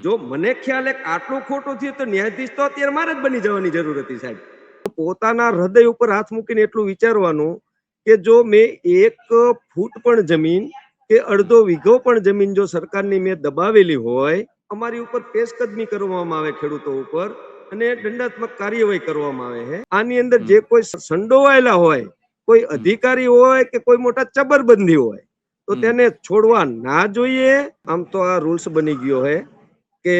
જો મને ખ્યાલ એક આટલું ખોટું થયું તો ન્યાયાધીશ તો અત્યારે મારે જ બની જવાની જરૂર હતી સાહેબ. પોતાના હૃદય ઉપર હાથ મૂકીને એટલું વિચારવાનું કે જો મેં એક ફૂટ પણ જમીન કે અડધો વીઘો પણ જમીન જો સરકારની મેં દબાવેલી હોય અમારી ઉપર પેશકદમી કરવામાં આવે ખેડૂતો ઉપર અને દંડાત્મક કાર્યવાહી કરવામાં આવે છે આની અંદર જે કોઈ સંડોવાયેલા હોય કોઈ અધિકારી હોય કે કોઈ મોટા ચબરબંધી હોય તો તેને છોડવા ના જોઈએ. આમ તો આ રૂલ્સ બની ગયો છે કે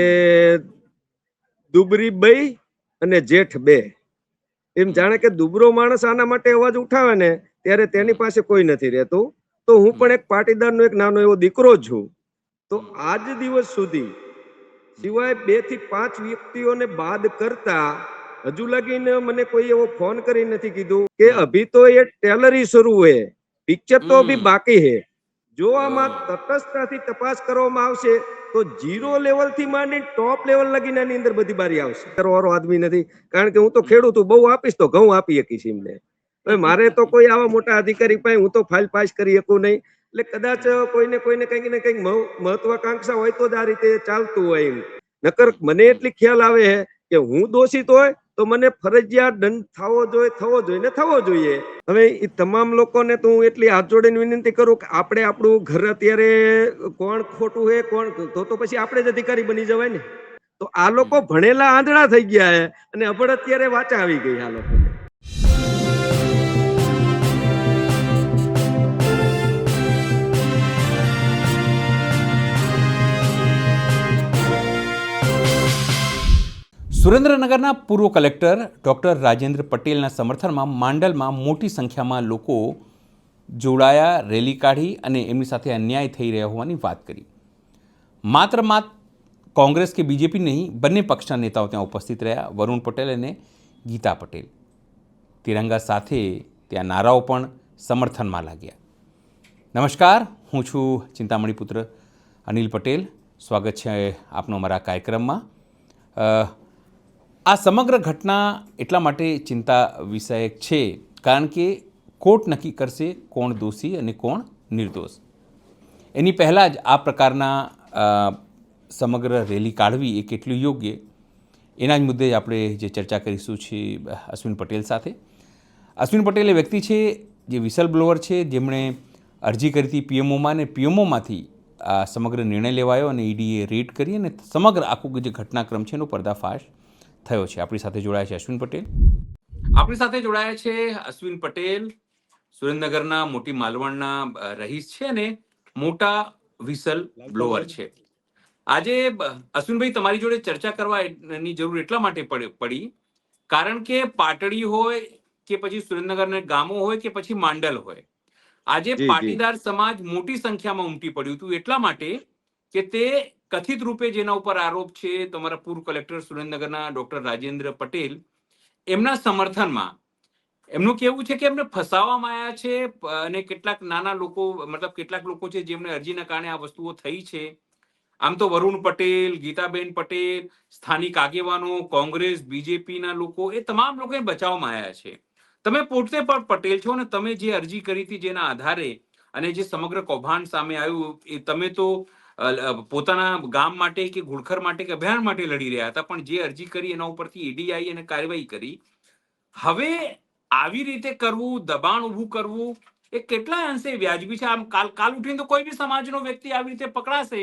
દુબરી બઈ અને જેઠ બે. એમ જાણે કે દુબરો માણસ આના માટે અવાજ ઉઠાવે ને ત્યારે તેની પાસે કોઈ નથી રહેતું. તો હું પણ એક પાટીદારનો એક નાનો એવો દીકરો છું. તો આજ દિવસ સુધી સિવાય બેથી પાંચ વ્યક્તિઓને બાદ કરતા હજુ લગીને મને કોઈ એવો ફોન કરી નથી કીધું કે અભી તો એ ટેલરી શરૂ હે પિક્ચર તો અભી બાકી હે. જો આમાં. તટસ્થતાથી તપાસ કરવામાં આવશે, તો જીરો લેવલથી માંડીને ટોપ લેવલ લગીને આની અંદર બધી બારી આવશે. કરવાળો આદમી નથી, કારણ કે હું તો ખેડૂત છું બહુ આપીશ તો ઘઉં આપી શકીશ એમને. હવે મારે તો કોઈ આવા મોટા અધિકારી પાસે હું તો ફાઇલ પાસ કરી શકું નહીં. એટલે કદાચ કોઈને કોઈને કંઈક ને કંઈક મહ- મહત્વાકાંક્ષા હોય તો જ આ રીતે ચાલતું હોય એમ. નકર મને એટલી ખ્યાલ આવે છે કે હું દોષિત હોય તો મને ફરજિયાત દંડ થવો જોઈએ થવો જોઈએ ને થવો જોઈએ. હવે એ તમામ લોકોને તો હું એટલી હાથ જોડીને વિનંતી કરું કે આપણે આપણું ઘર અત્યારે કોણ ખોટું હે, કોણ તો તો પછી આપણે જ અધિકારી બની જવાય ને. તો આ લોકો ભણેલા આંધળા થઈ ગયા છે અને અભણ અત્યારે વાચા આવી ગઈ આ લોકોને. સુરેન્દ્રનગરના પૂર્વ કલેક્ટર ડૉક્ટર રાજેન્દ્ર પટેલના સમર્થનમાં માંડલમાં મોટી સંખ્યામાં લોકો જોડાયા, રેલી કાઢી અને એમની સાથે અન્યાય થઈ રહ્યા હોવાની વાત કરી. માત્ર માત્ર કોંગ્રેસ કે બીજેપી નહીં, બંને પક્ષના નેતાઓ ત્યાં ઉપસ્થિત રહ્યા. વરુણ પટેલ અને ગીતા પટેલ. તિરંગા સાથે ત્યાં નારાઓ પણ સમર્થનમાં લાગ્યા. નમસ્કાર, હું છું ચિંતામણી પુત્ર અનિલ પટેલ. સ્વાગત છે આપનો અમારા કાર્યક્રમમાં. આ સમગ્ર ઘટના એટલા માટે ચિંતા વિષયક છે, કારણ કે કોર્ટ નક્કી કરશે કોણ દોષી અને કોણ નિર્દોષ. એની પહેલાં જ આ પ્રકારના સમગ્ર રેલી કાઢવી એ કેટલું યોગ્ય? એના જ મુદ્દે આપણે જે ચર્ચા કરીશું છે, અશ્વિન પટેલ સાથે. અશ્વિન પટેલ એ વ્યક્તિ છે, જે વિસલ બ્લોઅર છે, જેમણે અરજી કરી હતી પીએમઓમાં અને પીએમઓમાંથી આ સમગ્ર નિર્ણય લેવાયો અને ઈડીએ રેડ કરી અને સમગ્ર આખું જે ઘટનાક્રમ છે એનો પર્દાફાશ થયો છે. આપણી સાથે જોડાયા છે અશ્વિન પટેલ. આપણી સાથે જોડાયા છે અશ્વિન પટેલ સુરેન્દ્રનગરના મોટી માલવણના રહીશ છે અને મોટા વિસલ બ્લોઅર છે. આજે અશ્વિનભાઈ તમારી જોડે ચર્ચા કરવાની જરૂર એટલા માટે પડી પડી કારણ કે પાટડી હોય કે પછી સુરેન્દ્રનગરના ગામો હોય કે પછી માંડલ હોય. આજે પાટીદાર સમાજ મોટી સંખ્યામાં ઉમટી પડ્યું હતું એટલા માટે કે તે કથિત રૂપે જેના ઉપર આરોપ છે તમારા પૂર્વ કલેક્ટર સુરેન્દ્રનગરના ડોક્ટર રાજેન્દ્ર પટેલ, એમના સમર્થનમાં એમનું કહેવું છે કે એમને ફસાવવામાં આવ્યા છે અને કેટલાક નાના લોકો, મતલબ કેટલાક લોકો છે જેમને અરજીના કારણે આ વસ્તુઓ થઈ છે. આમ તો વરુણ પટેલ, ગીતાબેન પટેલ, સ્થાનિક આગેવાનો, કોંગ્રેસ, બીજેપીના લોકો એ તમામ લોકોને બચાવવામાં આવ્યા છે. તમે પોતે પણ પટેલ છો અને તમે જે અરજી કરી હતી જેના આધારે અને જે સમગ્ર કૌભાંડ સામે આવ્યું એ તમે તો પોતાના ગામ માટે કે ઘુડખર માટે કે અભિયાન માટે લડી રહ્યા હતા, પણ જે અરજી કરી એના ઉપરથી ઈડીઆઈ આવી અને કાર્યવાહી કરી. હવે આવી રીતે કરવું, દબાણ ઊભું કરવું, એ કેટલા અંશે વ્યાજબી છે? આમ કાલ કાલ ઉઠીને તો કોઈ બી સમાજનો વ્યક્તિ આવી રીતે પકડાશે,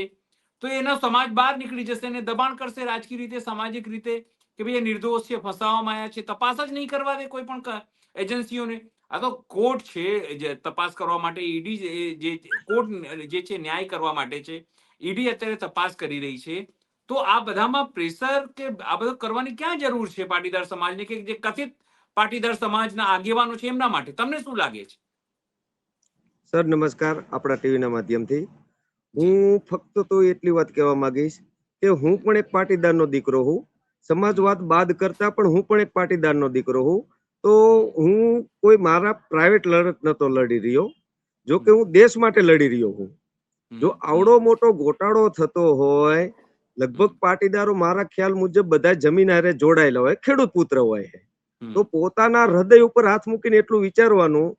તો એનો સમાજ બહાર નીકળી જશે અને દબાણ કરશે રાજકીય રીતે, સામાજિક રીતે, કે ભાઈ નિર્દોષ છે, ફસાવવામાં આવ્યા છે, તપાસ જ નહીં કરવા દે કોઈ પણ એજન્સીઓને. આ તો કોર્ટ છે, જે તપાસ કરવા માટે ઈડી જે કોર્ટ જે છે ન્યાય કરવા માટે છે, ઈડી અત્યારે તપાસ કરી રહી છે. તો આ બધામાં પ્રેશર કે આ બધું કરવાની ક્યાં જરૂર છે પાટીદાર સમાજને કે જે કથિત પાટીદાર સમાજના આગેવાનો છે એમના માટે? તમને શું લાગે છે? સર, નમસ્કાર. આપણા ટીવીના માધ્યમથી. હું ફક્ત તો એટલી વાત કહેવા માંગીશ કે હું પણ એક પાટીદારનો દીકરો હું. સમાજવાદ બાદ કરતા પણ હું પણ એક પાટીદારનો દીકરો હું. તો હું કોઈ મારા પ્રાઇવેટ લડત નતો લડી રહ્યો. જો કે હું દેશ માટે લડી રહ્યો હું. જો આવડો મોટો ગોટાળો થતો હોય લગભગ પાટીદારો મારા ખ્યાલ મુજબ બધા જમીન હારે જોડાયેલા હોય ખેડૂત પુત્ર હોય. તો પોતાના હૃદય ઉપર હાથ મૂકીને એટલું વિચારવાનું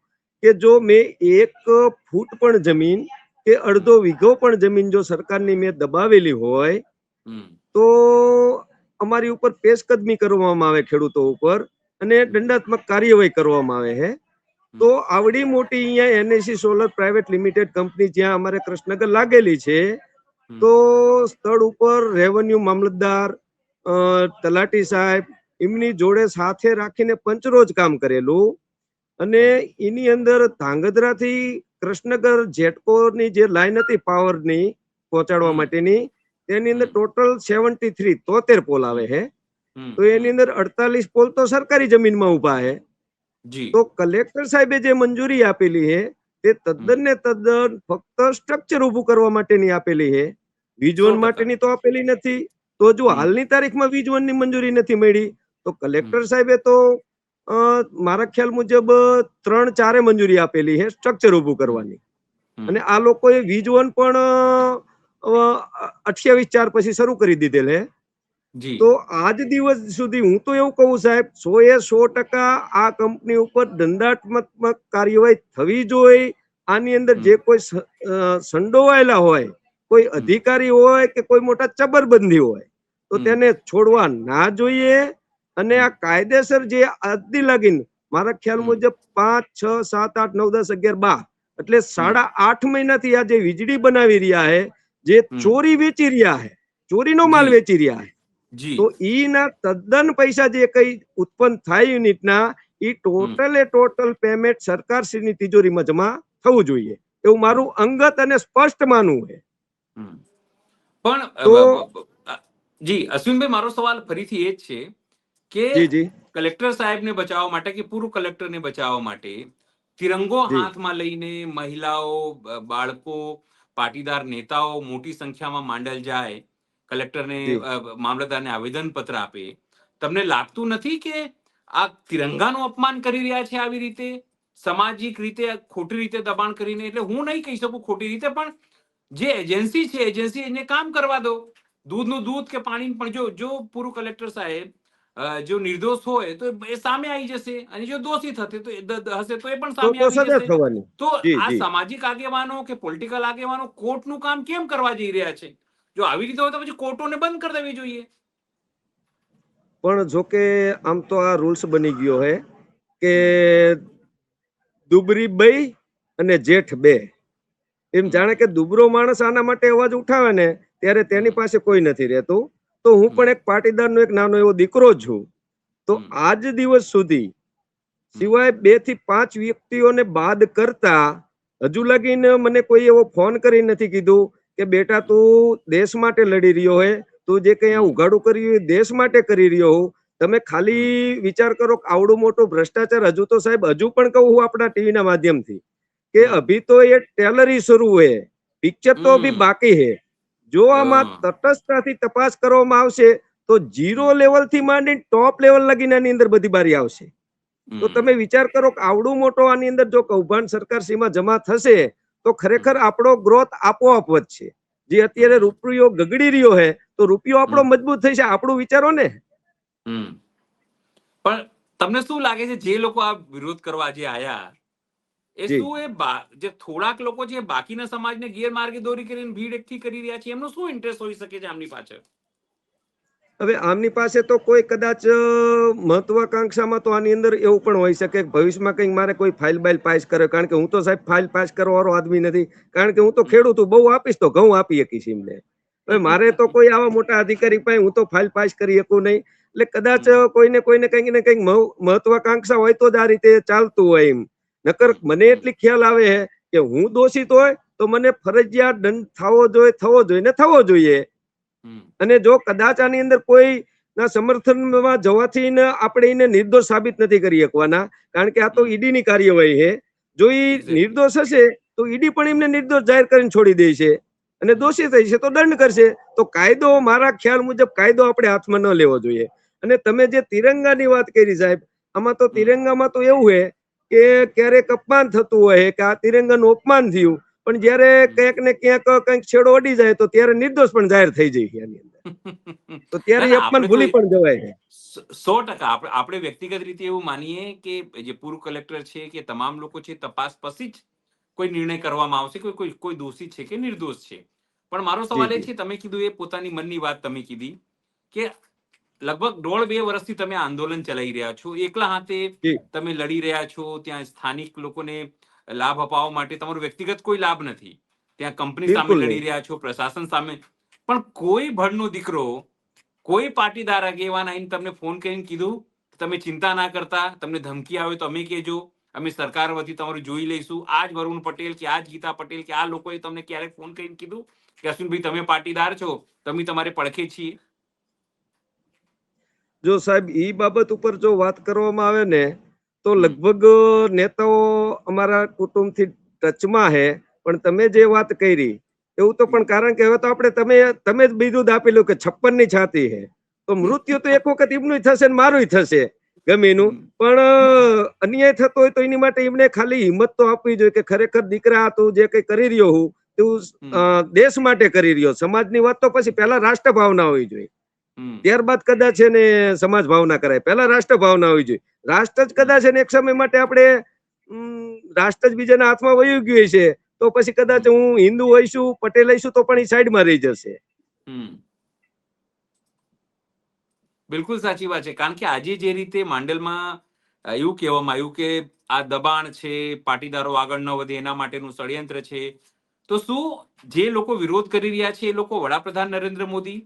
કે જો મેં એક ફૂટ પણ જમીન કે અડધો વીઘો પણ જમીન જો સરકારની મેં દબાવેલી હોય તો અમારી ઉપર પેશકદમી કરવામાં આવે ખેડૂતો ઉપર. અને દંડાત્મક કાર્યવાહી કરવામાં આવે છે. તો આવડી મોટી અહીંયા NAC solar private limited company જ્યાં અમારે કૃષ્ણનગર લાગેલી છે તો સ્થળ ઉપર રેવન્યુ મામલતદાર તલાટી સાહેબ એમની જોડે સાથે રાખીને પંચરોજ કામ કરેલું. અને એની અંદર ધાંગધ્રાથી કૃષ્ણનગર જેટકોની જે લાઈન હતી પાવરની પહોંચાડવા માટેની તેની અંદર ટોટલ સેવન્ટી થ્રી તોતેર પોલ આવે છે. તો એની અંદર અડતાલીસ પોલ તો સરકારી જમીનમાં ઊભા છે તો કલેક્ટર સાહેબે જે મંજૂરી આપેલી છે તે તદ્દન ને તદ્દન ફક્ત સ્ટ્રક્ચર ઉભું કરવા માટેની આપેલી છે વીજ વન માટેની તો આપેલી નથી. તો જો હાલની તારીખમાં વીજ વનની મંજૂરી નથી મળી તો કલેક્ટર સાહેબે તો મારા ખ્યાલ મુજબ ત્રણ ચારે મંજૂરી આપેલી છે સ્ટ્રક્ચર ઊભું કરવાની. અને આ લોકોએ વીજ વન પણ અઠ્યાવીસ ચાર પછી શરૂ કરી દીધેલ જી તો આજ દિવસ સુધી હું તો એવું કહું સાહેબ સો એ સો ટકા આ કંપની ઉપર દંડાત્મક કાર્યવાહી થવી જોઈએ. આની અંદર જે કોઈ સંડોવાયેલા હોય કોઈ અધિકારી હોય કે કોઈ મોટા ચબરબંધી હોય તો તેને છોડવા ના જોઈએ. અને આ કાયદેસર જે આજથી લાગીને મારા ખ્યાલ મુજબ પાંચ છ સાત આઠ નવ દસ અગિયાર બાર એટલે સાડા આઠ મહિનાથી આ જે વીજળી બનાવી રહ્યા છે જે ચોરી વેચી રહ્યા છે ચોરીનો માલ વેચી રહ્યા છે તો ઈના તદ્દન પૈસા જે કઈ ઉત્પન્ન થાય યુનિટના ઈ ટોટલે ટોટલ પેમેન્ટ સરકારશ્રીની તિજોરીમાં જમા થવું જોઈએ. એવું મારું અંગત અને સ્પષ્ટ માનવું છે. પણ તો- જી અશ્વિનભાઈ મારો સવાલ ફરીથી એ જ છે કે કલેક્ટર સાહેબને બચાવવા માટે કે પૂર્વ કલેક્ટરને બચાવવા માટે તિરંગો હાથમાં લઈને મહિલાઓ બાળકો પાટીદાર નેતાઓ મોટી સંખ્યામાં માંડલ જાય કલેક્ટરને મામલતદારને આવેદન પત્ર આપે. તમને લાગતું નથી કે આ તિરંગાનું અપમાન કરી રહ્યા છે આવી રીતે? સામાજિક રીતે ખોટી રીતે દબાણ કરીને? એટલે હું નહીં કહી શકું ખોટી રીતે પણ જે એજન્સી છે એજન્સી એને કામ કરવા દો. દૂધનું દૂધ કે પાણી પણ જો જો પૂર્વ કલેક્ટર સાહેબ જો નિર્દોષ હોય તો એ સામે આવી જશે અને જો દોષિત હશે તો હશે તો એ પણ સામે તો આવી જશે. તો આ સામાજિક આગેવાનો કે પોલિટિકલ આગેવાનો કોર્ટનું કામ કેમ કરવા જઈ રહ્યા છે? જો આવી રીતે હોય તો પછી કોર્ટોને બંધ કરી દેવી જોઈએ. પણ જો કે આમ તો આ રૂલ્સ બની ગયો છે કે દુબરી બઈ અને જેઠ બે. એમ જાણે કે દુબરો માણસ આના માટે અવાજ ઉઠાવે ને ત્યારે તેની પાસે કોઈ નથી રહેતું. તો હું પણ એક પાટીદારનો એક નાનો એવો દીકરો છું. તો. આજ દિવસ સુધી સિવાય બેથી પાંચ વ્યક્તિઓને બાદ કરતા હજુ લગીને મને કોઈ એવો ફોન કરી નથી કીધું કે બેટા તું દેશ માટે લડી રહ્યો હે તું જે કઈ ઉઘાડું કર્યું દેશ માટે કરી રહ્યો હું. તમે ખાલી વિચાર કરો આવડું મોટું ભ્રષ્ટાચાર હજુ તો સાહેબ હજુ પણ કહું હું આપણા ટીવીના માધ્યમથી કે અભી તો એ ટેલરી શરૂ હે પિક્ચર તો અભી બાકી હે. જો આમાં તટસ્થતાથી તપાસ કરવામાં આવશે તો જીરો લેવલથી માંડી ટોપ લેવલ લગીને આની અંદર બધી બારી આવશે. તો તમે વિચાર કરો આવડું મોટો આની અંદર જો કૌભાંડ સરકાર સીમા જમા થશે તો ખરેખર આપણો ગ્રોથ આપોઆપ વધશે. જે અત્યારે રૂપિયો ગગડી રહ્યો છે તો રૂપિયો આપણો. મજબૂત થશે આપણું વિચારો ને. હમ. પણ તમને શું લાગે છે જે લોકો આ વિરોધ કરવા જે આયા એ શું એ જે થોડાક લોકો છે બાકીના સમાજને ગેરમાર્ગે દોરી કરીને ભીડ એકઠી કરી રહ્યા છે એમનો શું ઇન્ટરેસ્ટ હોઈ શકે છે આમની પાછળ? હવે આમની પાસે તો કોઈ કદાચ મહત્વાકાંક્ષામાં તો આની અંદર એવું પણ હોઈ શકે ભવિષ્યમાં કંઈક મારે કોઈ ફાઇલ બાઇલ પાસ કરે. કારણ કે હું તો સાહેબ ફાઇલ પાસ કરવા વાળો આદમી નથી. કારણ કે હું તો ખેડૂત, બહુ આપીશ તો ઘઉં આપી શકીશ એમને. હવે મારે તો કોઈ આવા મોટા અધિકારી પાસે હું તો ફાઇલ પાસ કરી શકું નહીં. એટલે કદાચ કોઈને કોઈને કંઈક ને કંઈક મહ- મહત્વાકાંક્ષા હોય તો જ આ રીતે ચાલતું હોય એમ. નકર મને એટલી ખ્યાલ આવે છે કે હું દોષિત હોય તો મને ફરજિયાત દંડ થવો જોઈએ થવો જોઈએ, ને થવો જોઈએ. અને જો કદાચ આની અંદર કોઈ ના સમર્થનમાં જવાથી આપણે એને નિર્દોષ સાબિત નથી કરી શકવાના કારણ કે આ તો ઈડી ની કાર્યવાહી છે. જો એ નિર્દોષ હશે તો ઈડી પણ એમને નિર્દોષ જાહેર કરીને છોડી દે છે. અને દોષી થઈ છે તો દંડ કરશે. તો કાયદો મારા ખ્યાલ મુજબ કાયદો આપણે હાથમાં ન લેવો જોઈએ. અને તમે જે તિરંગાની વાત કરી સાહેબ આમાં તો તિરંગામાં તો એવું છે કે ક્યારેક અપમાન થતું હોય કે આ તિરંગાનું અપમાન થયું પણ જ્યારે ક્યાંક ને ક્યાંક કંઈક છેડો અડી જાય તો ત્યારે નિર્દોષ પણ જાહેર થઈ જાય છે અંદર. તો ત્યારે અપમાન ભૂલી પણ જવાય સો- ટકા. આપણે આપણે વ્યક્તિગત રીતે એવું માનીએ કે જે પૂર્વ કલેક્ટર છે કે તમામ લોકો છે તપાસ પછી જ કોઈ નિર્ણય કરવામાં આવશે કે કોઈ કોઈ દોષિત છે કે નિર્દોષ છે. પણ મારો સવાલ એ છે તમે કીધું એ પોતાની મનની વાત તમે કીધી કે લગભગ દોઢ બે વર્ષથી તમે આંદોલન ચલાવી રહ્યા છો. એકલા હાથે તમે લડી રહ્યા છો ત્યાં સ્થાનિક લોકોને લાભ અપાવવા માટે તમારો વ્યક્તિગત કોઈ લાભ નથી. ત્યાં કંપની સામે લડી રહ્યા છો પ્રશાસન સામે. પણ કોઈ ભણનો દીકરો કોઈ પાટીદાર આગેવાન આવીને તમને ફોન કરીને કીધું તમે ચિંતા ના કરતા તમને ધમકી આવે તો અમે કહેજો. અમે સરકાર વતી તમારું જોઈ લઈશું. આ જ વરુણ પટેલ કે આ જ ગીતા પટેલ કે આ લોકોએ તમને ક્યારેક ફોન કરીને કીધું કે અશ્વિનભાઈ તમે પાટીદાર છો. તમે તમારે પડખે છીએ. જો સાહેબ ઈ બાબત ઉપર જો વાત કરવામાં આવે ને તો લગભગ નેતાઓ અમારા કુટુંબથી ટચમાં હે પણ તમે જે વાત કરી એવું તો પણ કારણ કે હવે તો આપણે તમે તમે જ બીજું આપેલું કે છપ્પનની છાતી હે. તો મૃત્યુ તો એક વખત એમનું થશે ને મારું થશે ગમે એનું. પણ અન્યાય થતો હોય તો એની માટે એમને ખાલી હિંમત તો આપવી જોઈએ કે ખરેખર દીકરા તું જે કઈ કરી રહ્યો હું તું દેશ માટે કરી રહ્યો. સમાજની વાત તો પછી પહેલા રાષ્ટ્ર ભાવના હોવી જોઈએ. ત્યારબાદ કદાચ એને સમાજ ભાવના કરાય. પહેલા રાષ્ટ્ર ભાવના હોવી જોઈએ. રાષ્ટ્ર જ કદાચ એને એક સમય માટે આપણે રાષ્ટ્ર જ બીજાના હાથમાં વયું ગયું છે તો પછી કદાચ હું હિન્દુ હોઈશું પટેલ હોઈશું તો પણ એ સાઈડમાં રહી જશે. બિલકુલ સાચી વાત છે. કારણ કે આજે જે રીતે માંડલમાં એવું કહેવામાં આવ્યું કે આ દબાણ છે પાટીદારો આગળ ન વધે એના માટેનું ષડયંત્ર છે તો શું જે લોકો વિરોધ કરી રહ્યા છે એ લોકો વડાપ્રધાન નરેન્દ્ર મોદી?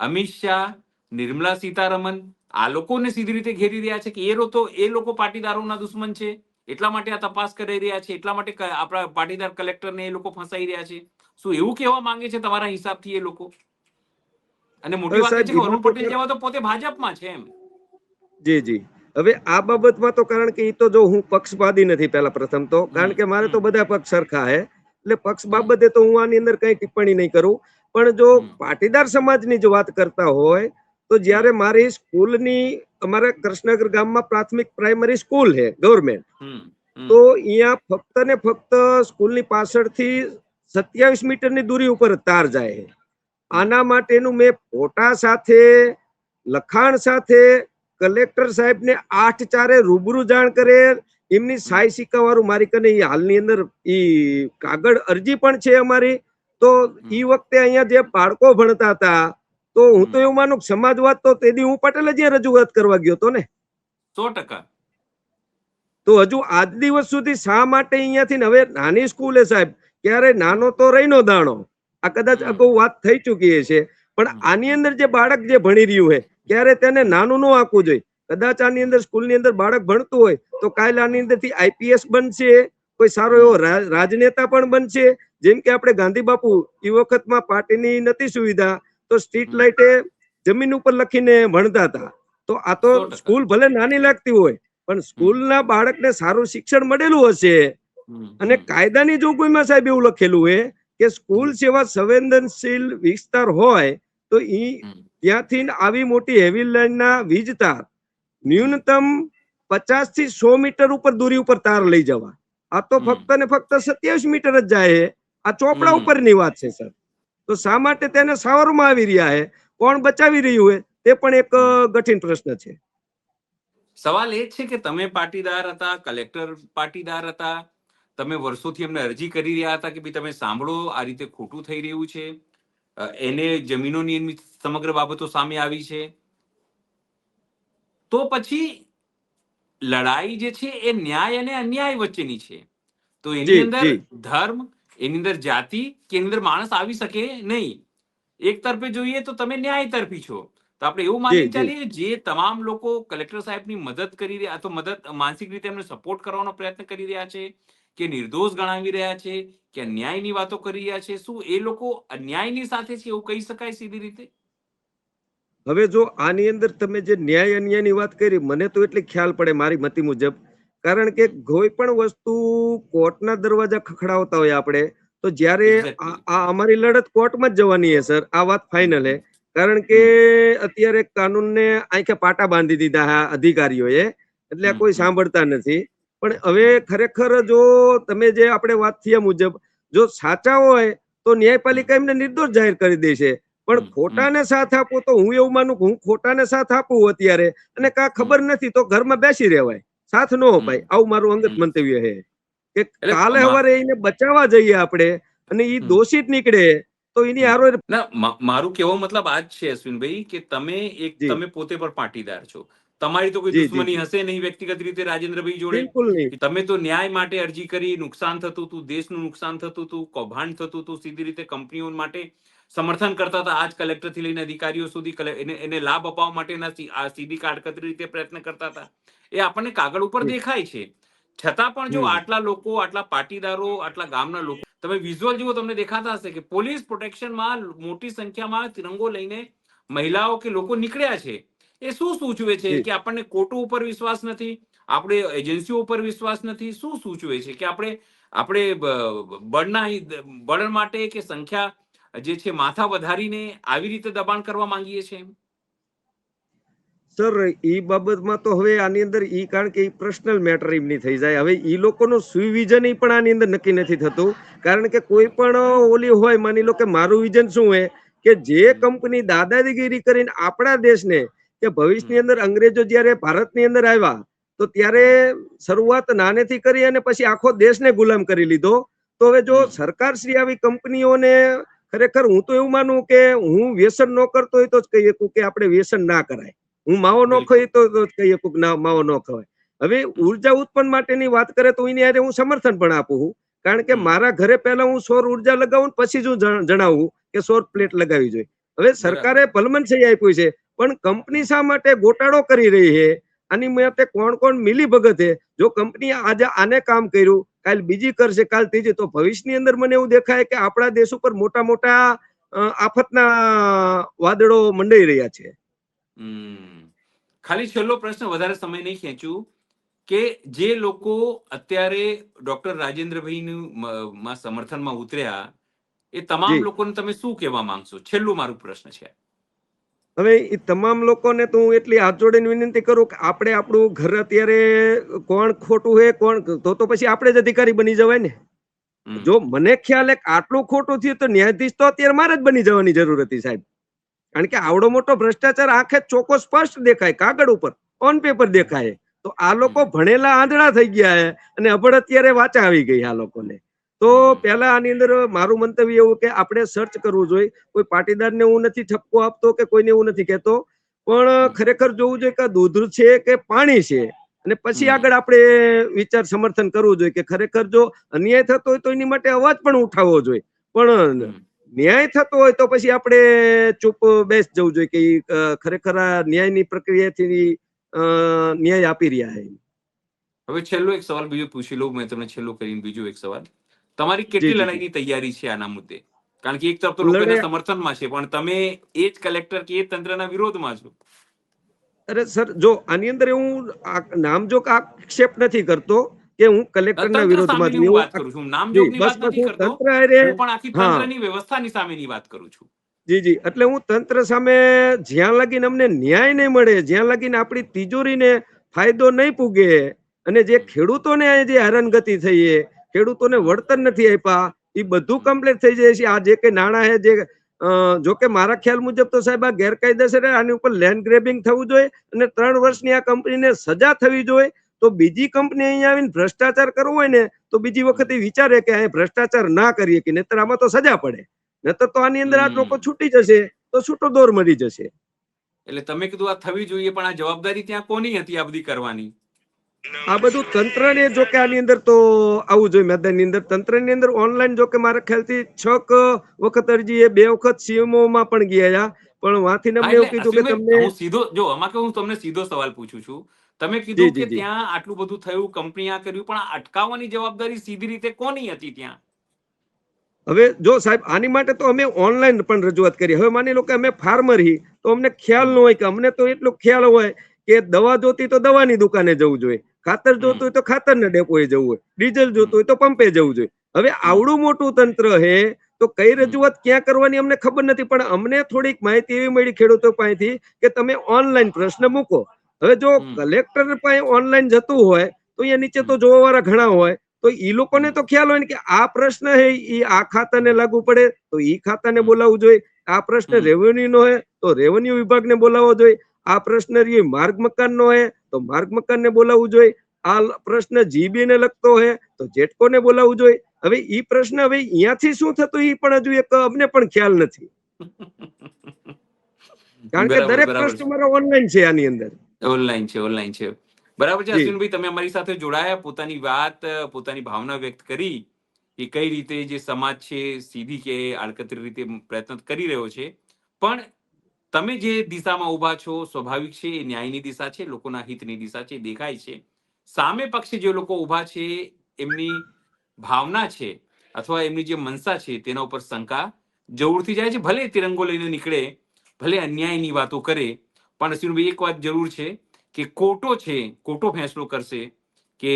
અમિત શાહ નિર્મલા સીતારમન આ લોકોને સીધી રીતે ઘેરી રહ્યા છે કે એ લોકો એ લોકો પાટીદારોના દુશ્મન છે. એટલા માટે આ તપાસ કરી રહ્યા છે. એટલા માટે આપણા પાટીદાર કલેક્ટરને એ લોકો ફસાઈ રહ્યા છે. શું એવું કહેવા માંગે છે તમારા હિસાબથી એ લોકો? અને મોટી વાત છે કે અરુણ પટેલ જેવા તો પોતે ભાજપમાં છે એમ. જી જી. હવે આ બાબતમાં તો કારણ કે એ તો જો હું પક્ષપાતી નથી પહેલા પ્રથમ તો. કારણ કે મારે તો બધા પક્ષ સરખા હે. એટલે પક્ષ બાબતે તો હું આની અંદર કઈ ટિપ્પણી નહીં કરું. પણ જો પાટીદાર સમાજની જો વાત કરતા હોય તો જ્યારે મારી સ્કૂલની અમારા કૃષ્ણનગર ગામમાં પ્રાથમિક પ્રાઇમરી સ્કૂલ છે ગવર્મેન્ટ તો અહીંયા ફક્ત ને ફક્ત સ્કૂલની પાછળથી સત્યાવીસ મીટરની દૂરી ઉપર તાર જાય છે. આના માટેનું મેં ફોટા સાથે લખાણ સાથે કલેક્ટર સાહેબને આઠ ચારે રૂબરૂ જાણ કરે એમની સાય સિક્કા વાળું મારી કને હાલની અંદર ઈ કાગળ અરજી પણ છે અમારી તો એ વખતે અહીંયા જે બાળકો ભણતા હતા તો હું તો એવું માનું સમાજવાદ તો તેદી હું પટેલ જ રજૂઆત કરવા ગયો હતો ને. સો ટકા. તો હજુ આજ દિવસ સુધી શા માટે અહીંયાથી હવે નાની સ્કૂલ સાહેબ ક્યારે નાનો તો રહીનો દાણો. આ કદાચ અગાઉ વાત થઈ ચૂકી છે પણ આની અંદર જે બાળક જે ભણી રહ્યું છે ક્યારે તેને નાનું ન આંકવું જોઈએ. કદાચ આની અંદર સ્કૂલની અંદર બાળક ભણતું હોય તો કાલે આની અંદરથી આઈપીએસ બનશે. કોઈ સારો એવો રાજનેતા પણ બનશે. જેમ કે આપણે ગાંધી બાપુ એ વખતમાં પાર્ટીની નથી સુવિધા તો સ્ટ્રીટ. લાઇટે જમીન ઉપર લખીને ભણતા હતા. તો આ તો સ્કૂલ ભલે નાની લાગતી હોય પણ સ્કૂલના બાળકને સારું શિક્ષણ મળેલું હશે. અને કાયદાની જોગવાઈમાં સાહેબ એવું લખેલું હોય કે સ્કૂલ સેવા સંવેદનશીલ વિસ્તાર હોય તો ઈ ત્યાંથી આવી મોટી હેવી લાઇનના વીજ તાર ન્યૂનતમ પચાસથી સો મીટર ઉપર દૂરી ઉપર તાર લઈ જવા. આ તો ફક્ત ને ફક્ત સત્યાવીસ મીટર જ જાય આ ચોપડા ઉપરની વાત છે સર. તો શા માટે તેને સાવરમાં આવી રહ્યા છે? કોણ બચાવી રહ્યું હોય તે પણ એક કઠિન પ્રશ્ન છે. સવાલ એ છે કે તમે પાટીદાર હતા કલેક્ટર પાટીદાર હતા તમે વર્ષોથી એમને અરજી કરી રહ્યા હતા કે ભાઈ તમે સાંભળો આ રીતે ખોટું થઈ રહ્યું છે. એને જમીનોની નિયમિત સમગ્ર બાબતો સામે આવી છે. તો પછી લડાઈ જે છે એ ન્યાય અને અન્યાય વચ્ચેની છે. તો એની અંદર ધર્મ એની અંદર જાતિ કે એની અંદર માણસ આવી શકે નહીં. એક તરફે જોઈએ તો તમે ન્યાય તરફી છો. તો આપણે એવું માની. ચાલીએ જે તમામ લોકો કલેક્ટર સાહેબની મદદ કરી રહ્યા તો મદદ માનસિક રીતે એમને સપોર્ટ કરવાનો પ્રયત્ન કરી રહ્યા છે કે નિર્દોષ ગણાવી રહ્યા છે કે અન્યાયની વાતો કરી રહ્યા છે. શું એ લોકો અન્યાયની સાથે છે એવું કહી શકાય સીધી રીતે? હવે જો આની અંદર તમે જે ન્યાય અન્યાયની વાત કરી મને તો એટલી ખ્યાલ પડે મારી મતી મુજબ. કારણ કે કોઈ પણ વસ્તુ કોર્ટના દરવાજા ખખડાવતા હોય આપણે તો જ્યારે આ અમારી લડત કોર્ટમાં જ જવાની છે સર. આ વાત ફાઇનલ હે. કારણ કે અત્યારે કાનૂનને આંખે પાટા બાંધી દીધા આ અધિકારીઓએ. એટલે કોઈ સાંભળતા નથી. પણ હવે ખરેખર જો તમે જે આપણે વાત થયા મુજબ જો સાચા હોય તો ન્યાયપાલિકા એમને નિર્દોષ જાહેર કરી દે છે પણ. ખોટાને સાથ આપો તો હું એવું માનું કે હું ખોટાને સાથ આપું અત્યારે. અને કા ખબર નથી તો ઘરમાં બેસી રહેવાય. સાથ ન અપાય. આવું મારું અંગત. મંતવ્ય છે. કે કાલે સવારે એને બચાવવા જઈએ આપણે અને એ દોષિત નીકળે તો એની આરો ના મારું કેવો મતલબ આ જ છે અશ્વિનભાઈ કે તમે એક તમે પોતે પર પાટીદાર છો. તમારી તો કોઈ દુશ્મની હશે નહીં વ્યક્તિગત રીતે રાજેન્દ્રભાઈ જોડે? તમે તો ન્યાય માટે અરજી કરી નુકસાન થતું હતું દેશનું નુકસાન થતું હતું કૌભાંડ થતું હતું સીધી રીતે કંપનીઓ માટે. સમર્થન કરતા હતા. આજ કલેક્ટરથી લઈને અધિકારીઓ સુધી એને એને લાભ અપાવવા માટેના સીધી કાટકતરી રીતે પ્રયત્ન કરતા હતા. એ આપણને કાગળ ઉપર દેખાય છે. છતાં પણ જો આટલા લોકો આટલા પાટીદારો આટલા ગામના લોકો તમે વિઝ્યુઅલ જુઓ તમને દેખાતા હશે કે પોલીસ પ્રોટેક્શનમાં મોટી સંખ્યામાં તિરંગો લઈને મહિલાઓ કે લોકો નીકળ્યા છે. એ શું સૂચવે છે કે આપણને કોર્ટો ઉપર વિશ્વાસ નથી? આપણે એજન્સીઓ ઉપર વિશ્વાસ નથી? શું સૂચવે છે કે આપણે આપણે બળના બળ માટે કે સંખ્યા જે છે માથા વધારીને આવી રીતે દબાણ કરવા માંગીએ છીએ સર એ બાબતમાં તો હવે આની અંદર ઈ કારણ કે એ પર્સનલ મેટર એમની થઈ જાય. હવે ઈ લોકોનું સુવિઝન ઈ પણ આની અંદર નક્કી નથી થતું. કારણ કે કોઈ પણ ઓલી હોય માની લો કે મારું વિઝન શું હોય કે જે કંપની દાદાગીરી કરીને આપણા દેશને કે ભવિષ્યની અંદર અંગ્રેજો જ્યારે ભારતની અંદર આવ્યા તો ત્યારે શરૂઆત નાનેથી કરી અને પછી આખો દેશને ગુલામ કરી લીધો. તો હવે જો સરકાર શ્રી આવી કંપનીઓને ખરેખર હું તો એવું માનું કે હું વ્યસન ન કરતો હોય તો જ કહી શકું કે આપણે વ્યસન ના કરાય. હું માવો ન. ખાઈ તો જ કહી શકું કે ના માવો ન ખવાય. હવે ઊર્જા ઉત્પન્ન માટેની વાત કરે તો એની હારે હું સમર્થન પણ આપું છું. કારણ કે મારા ઘરે પહેલા હું સૌર ઊર્જા લગાવું ને પછી જ હું જણ- જણાવું કે સૌર પ્લેટ લગાવી જોઈએ. હવે સરકારે ભલમનસઈ આપ્યું છે પણ કંપની શા માટે ગોટાળો કરી રહી છે? આની માટે કોણ કોણ મિલી ભગત છે? જો કંપની આજે આને કામ કર્યું કાલ બીજી કરશે કાલ ત્રીજી તો ભવિષ્યની અંદર મને એવું દેખાય કે આપણા દેશ ઉપર મોટા મોટા આફતના વાદળો મંડાઈ રહ્યા છે. ખાલી છેલ્લો પ્રશ્ન વધારે સમય નહીં ખેંચું કે જે લોકો અત્યારે ડોક્ટર રાજેન્દ્રભાઈનું સમર્થનમાં ઉતર્યા એ તમામ. લોકોને તમે શું કહેવા માંગશો છેલ્લું મારું પ્રશ્ન છે હવે એ તમામ લોકોને તો હું એટલી હાથ જોડીને વિનંતી કરું કે આપણે આપણું ઘર અત્યારે કોણ ખોટું હે કોણ તો તો પછી આપણે જ અધિકારી બની જવાય ને. જો મને ખ્યાલ એક આટલું ખોટું થયું તો ન્યાયાધીશ તો અત્યારે મારે જ બની જવાની જરૂર હતી સાહેબ. કારણ કે આવડો મોટો ભ્રષ્ટાચાર આંખે ચોખ્ખો સ્પષ્ટ દેખાય કાગળ ઉપર ઓન પેપર દેખાય. તો આ લોકો ભણેલા આંધળા થઈ ગયા અને અભડ અત્યારે વાચા આવી ગઈ આ લોકોને. તો પહેલા આની અંદર મારું મંતવ્ય એવું કે આપણે સર્ચ કરવું જોઈએ. કોઈ પાટીદારને હું નથી ઠપકો આપતો કે કોઈને એવું નથી કહેતો. પણ ખરેખર જોવું જોઈએ કે દૂધ છે કે પાણી છે? અને પછી આગળ આપણે વિચાર સમર્થન કરવું જોઈએ કે ખરેખર જો અન્યાય થતો હોય તો એની માટે અવાજ પણ ઉઠાવવો જોઈએ. પણ ન્યાય થતો હોય તો પછી આપણે ચૂપ બેસ જવું જોઈએ કે ખરેખર આ ન્યાયની પ્રક્રિયાથી ન્યાય આપી રહ્યા છે. હવે છેલ્લો એક સવાલ બીજો પૂછી લઉં મેં તમને છેલ્લો કરીને બીજો એક સવાલ. તમારી કેટલી. લડાઈની તૈયારી છે આના મુદ્દે કારણ કે એક તરફ તો લોકોના સમર્થનમાં છે પણ તમે એ જ કલેક્ટર કે એ તંત્રના વિરોધમાં છો અરે સર જો આની અંદર હું નામજોગ આક્ષેપ નથી કરતો કે હું કલેક્ટરના વિરોધમાં છું. વાત કરું છું નામજોગની વાત નથી કરતો હું પણ આખી તંત્રની વ્યવસ્થાની સામેની વાત કરું છું જી જી એટલે હું તંત્ર સામે જ્યાં લગીને અમને ન્યાય નહીં મળે જ્યાં લગીને આપણી તિજોરીને ફાયદો નહીં પૂગે અને જે ખેડૂતોને જે હેરાનગતિ થઈ ખેડૂતોને વળતર નથી આપ્યા એ બધું કમ્પ્લીટ થઈ જાય છે. આ જે કઈ નાણાં છે, જે જો કે મારા ખ્યાલ મુજબ તો સાહેબ આ ગેરકાયદેસર આની ઉપર લેન્ડ ગ્રેબિંગ થવું જોઈએ અને ત્રણ વર્ષની આ કંપનીને સજા થવી જોઈએ. તો બીજી કંપની અહીંયા આવીને ભ્રષ્ટાચાર કરવો હોય ને, તો બીજી વખત એ વિચારે કે અહીં ભ્રષ્ટાચાર ના કરીએ કે નહીતર આમાં તો સજા પડે. નહીતર તો આની અંદર આ લોકો છૂટી જશે, તો છૂટો દોર મળી જશે. એટલે તમે કીધું આ થવી જોઈએ, પણ આ જવાબદારી ત્યાં કોની હતી આ બધી કરવાની? આ બધું તંત્રને જો કે આની અંદર તો આવવું જોઈએ મેદાનની અંદર. તંત્રની અંદર ઓનલાઈન જો કે મારા ખ્યાલથી છ વખત અરજી એ બે વખત સીએમઓ માં પણ ગયા પણ વાથી ને એવું કીધું કે તમને સીધો જો આમાં કે હું તમને સીધો સવાલ પૂછું છું. તમે કીધું કે ત્યાં આટલું બધું થયું કંપની આ કર્યું પણ અટકાવવાની જવાબદારી સીધી રીતે કોની હતી ત્યાં? હવે જો સાહેબ આની માટે તો અમે ઓનલાઈન પણ રજૂઆત કરી. હવે માની લો કે અમે ફાર્મર હી તો અમને ખ્યાલ ન હોય કે અમને તો એટલો ખ્યાલ હોય કે દવા જોતી તો દવાની દુકાને જવું જોઈએ. ખાતર જોતું હોય તો ખાતરના ડેપોએ જવું હોય. ડીઝલ જોતું હોય તો પંપે જવું જોઈએ. હવે આવડું મોટું તંત્ર હે તો કઈ રજૂઆત ક્યાં કરવાની અમને ખબર નથી પણ અમને થોડીક માહિતી એવી મળી ખેડૂતો પાસેથી કે તમે ઓનલાઈન પ્રશ્ન મૂકો. હવે જો કલેક્ટર પાસે ઓનલાઈન જતું હોય તો અહીંયા નીચે તો જોવા વાળા ઘણા હોય તો એ લોકોને તો ખ્યાલ હોય ને કે આ પ્રશ્ન હે એ આ ખાતાને લાગુ પડે તો એ ખાતાને બોલાવવું જોઈએ. આ પ્રશ્ન. રેવન્યુ નો હે તો રેવન્યુ વિભાગને બોલાવવો જોઈએ. આ પ્રશ્ન માર્ગ મકાન નો હે તો માર્ગ મકાન ને બોલાવવું જોઈએ. આ પ્રશ્ન જીબી ને લગતો હે તો જેટકો ને બોલાવવું જોઈએ. હવે ઈ પ્રશ્ન હવે અહીંયાથી શું થતું ઈ પણ હજુ એક અમને પણ ખ્યાલ નથી. કારણ કે દરેક પ્રશ્ન મારો ઓનલાઈન છે આની અંદર. ઓનલાઈન છે ઓનલાઈન છે. બરાબર છે અશ્વિનભાઈ તમે અમારી સાથે જોડાયા પોતાની વાત પોતાની ભાવના વ્યક્ત કરી કે કઈ રીતે જે સમાજ છે સીધી કે આડકતરી રીતે પ્રયત્ન કરી રહ્યો છે. પણ તમે જે દિશામાં ઊભા છો, સ્વાભાવિક છે, એ ન્યાયની દિશા છે, લોકોના હિતની દિશા છે, દેખાય છે. સામે પક્ષે જે લોકો ઊભા છે, એમની ભાવના છે અથવા એમની જે મનસા છે, તેના ઉપર શંકા જરૂરથી જાય છે. ભલે તિરંગો લઈને નીકળે, ભલે અન્યાયની વાતો કરે, પણ અશ્વિનભાઈ એક વાત જરૂર છે કે કોટો છે, કોટો ફેંસલો કરશે કે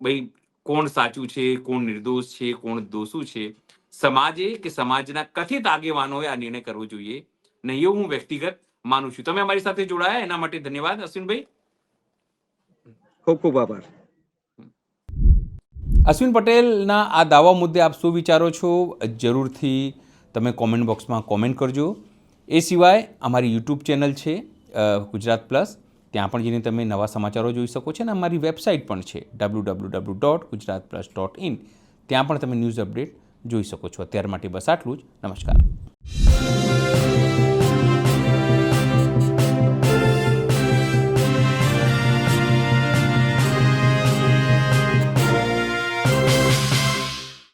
ભાઈ કોણ સાચું છે, કોણ નિર્દોષ છે, કોણ દોષું છે? સમાજે કે સમાજના કથિત આગેવાનોએ આ નિર્ણય કરવો જોઈએ. નહીં એવું હું વ્યક્તિગત માનું છું. તમે અમારી સાથે જોડાયા એના માટે ધન્યવાદ અશ્વિનભાઈ. ખૂબ ખૂબ આભાર. અશ્વિન પટેલના આ દાવા મુદ્દે આપ શું વિચારો છો? જરૂરથી તમે કોમેન્ટ બોક્સમાં કોમેન્ટ કરજો. એ સિવાય અમારી યુટ્યુબ ચેનલ છે ગુજરાત પ્લસ. ત્યાં પણ જઈને તમે નવા સમાચારો જોઈ શકો છો અને અમારી વેબસાઇટ પણ છે W W W dot Gujarat plus dot in ત્યાં પણ તમે ન્યૂઝ અપડેટ જોઈ શકો છો. અત્યાર માટે બસ આટલું જ. નમસ્કાર.